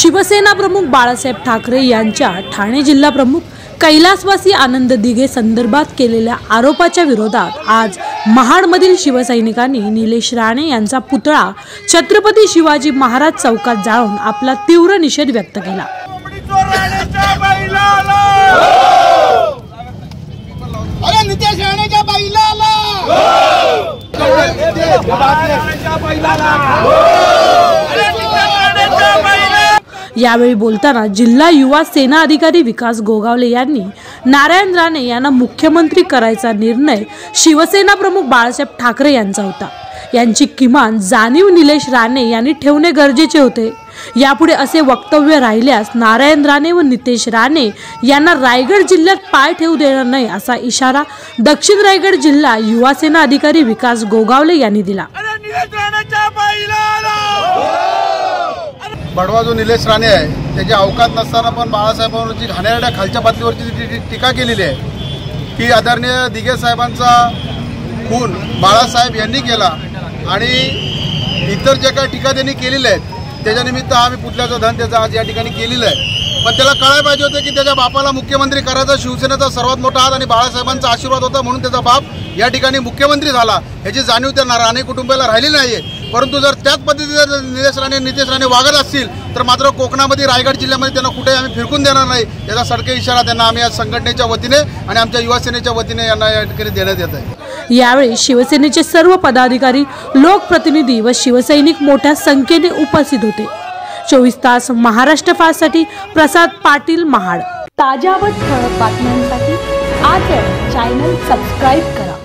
शिवसेना प्रमुख बाळासाहेब ठाकरे यांच्या ठाणे जिल्हा प्रमुख कैलासवासी आनंद दिघे संदर्भात केलेल्या आरोपाच्या विरोधात आज महाडमधील शिवसैनिकांनी निलेश राणे यांचा पुतळा छत्रपती शिवाजी महाराज चौकात जाळून आपला तीव्र निषेध व्यक्त केला. यावेळी बोलताना जिल्हा युवा सेना अधिकारी विकास गोगावले यांनी नारायण राणे यांना मुख्यमंत्री करायचा निर्णय शिवसेना प्रमुख बाळासाहेब ठाकरे यांचा होता. यांची किमान जाणीव निलेश राणे यांनी ठेवणे गरजेचे होते. यापुढे असे वक्तव्य राहिल्यास नारायण राणे व नितेश राणे यांना रायगड जिल्ह्यात पाय ठेवू देणार नाही असा इशारा दक्षिण रायगड जिल्हा युवा सेना अधिकारी विकास गोगावले यांनी दिला अरे निलेश राणाच्या बैलाला बडवा जो निलेश राणे आहे त्याची अवकात नसताना पण बाळासाहेबांवरची घाणेरड्या खालच्या पातळीवरची जी टीका केलेली आहे ती आदरणीय दिघे साहेबांचा खून बाळासाहेब यांनी केला आणि इतर जे काही टीका त्यांनी केलेल्या आहेत त्याच्यानिमित्त आम्ही पुतल्याचं धन त्याचं आज या ठिकाणी केलेलं आहे. पण त्याला कळायला पाहिजे होतं की त्याच्या बापाला मुख्यमंत्री करायचा शिवसेनेचा सर्वात मोठा हात आणि बाळासाहेबांचा आशीर्वाद होता म्हणून त्याचा बाप या ठिकाणी मुख्यमंत्री झाला ह्याची जाणीव त्या राणे कुटुंबाला राहिली नाही आहे परंतु जर त्याच पद्धतीने जर निलेश राणे नितेश राणे वागत असतील तर मात्र कोकणामध्ये रायगड जिल्ह्यामध्ये त्यांना कुठे आम्ही फिरकून देणार नाही. याचा सडके इशारा त्यांना आम्ही आज संघटनेच्या वतीने आणि आमच्या युवा सेनेच्या वतीने यांना या ठिकाणी देण्यात येत आहे. यावेळी शिवसेनेचे सर्व पदाधिकारी लोकप्रतिनिधी व शिवसैनिक मोठ्या संख्येने उपस्थित होते. चोवीस तास महाराष्ट्र फास्टसाठी प्रसाद पाटील महाड. ताज्या व ठळक बातम्यांसाठी आज चॅनल सबस्क्राईब करा.